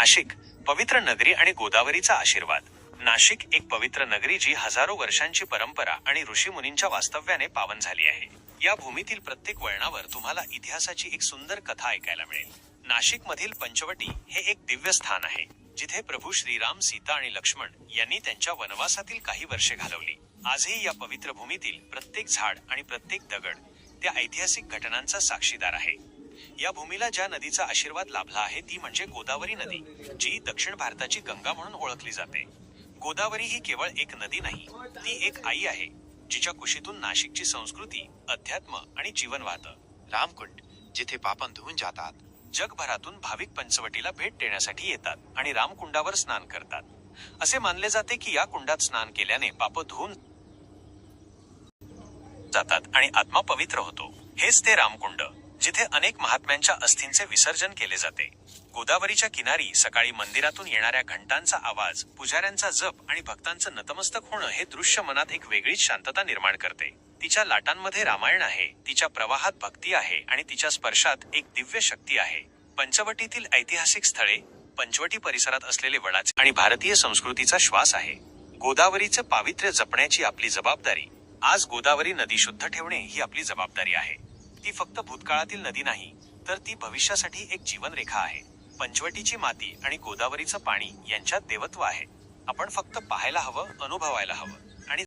नाशिक पवित्र नगरी आणि गोदावरीचा आशीर्वाद. नाशिक एक पवित्र नगरी जी हजारो वर्षांची परंपरा आणि ऋषीमुनींच्या वास्तव्याने पावन झाली आहे. या भूमीतील प्रत्येक वळणावर तुम्हाला इतिहासाची एक सुंदर कथा ऐकायला मिळेल. नाशिक मधील पंचवटी हे एक दिव्य स्थान आहे जिथे प्रभू श्रीराम सीता आणि लक्ष्मण यांनी त्यांच्या वनवासातील काही वर्षे घालवली. आजही या पवित्र भूमीतील प्रत्येक झाड आणि प्रत्येक दगड त्या ऐतिहासिक घटनांचा साक्षीदार आहे. या भूमीला ज्या नदीचा आशीर्वाद लाभला आहे ती म्हणजे गोदावरी नदी जी दक्षिण भारताची गंगा म्हणून ओळखली जाते. गोदावरी ही केवळ एक नदी नाही ती एक आई आहे जिच्या कुशीतून नाशिकची संस्कृती अध्यात्म आणि जीवन वाहतं. रामकुंड जिथे पापन धुवून जातात जगभरातून भाविक पंचवटीला भेट देण्यासाठी येतात आणि रामकुंडावर स्नान करतात. असे मानले जाते की या कुंडात स्नान केल्याने पाप धुवून जातात आणि आत्मा पवित्र होतो. हेच ते रामकुंड. जिथे अनेक महात्म्यांच्या अस्थींचे विसर्जन केले जाते. गोदावरीच्या किनारी सकाळी मंदिरातून येणाऱ्या घंटांचा आवाज पुजाऱ्यांचा जप आणि भक्तांचं नतमस्तक होणं हे दृश्य मनात एक वेगळीच शांतता निर्माण करते. तिच्या लाटांमध्ये रामायण आहे तिच्या प्रवाहात भक्ती आहे आणि तिच्या स्पर्शात एक दिव्य शक्ती आहे. पंचवटीतील ऐतिहासिक स्थळे पंचवटी परिसरात असलेले वडाचे आणि भारतीय संस्कृतीचा श्वास आहे. गोदावरीचं पावित्र्य जपण्याची आपली जबाबदारी आज गोदावरी नदी शुद्ध ठेवणे ही आपली जबाबदारी आहे. ती फक्त भूतकाळातील नदी नाही तर ती भविष्यासाठी एक जीवनरेखा आहे. पंचवटीची माती आणि गोदावरीचं पाणी यांच्यात देवत्व आहे. आपण फक्त पाहायला हवं अनुभवायला हवं.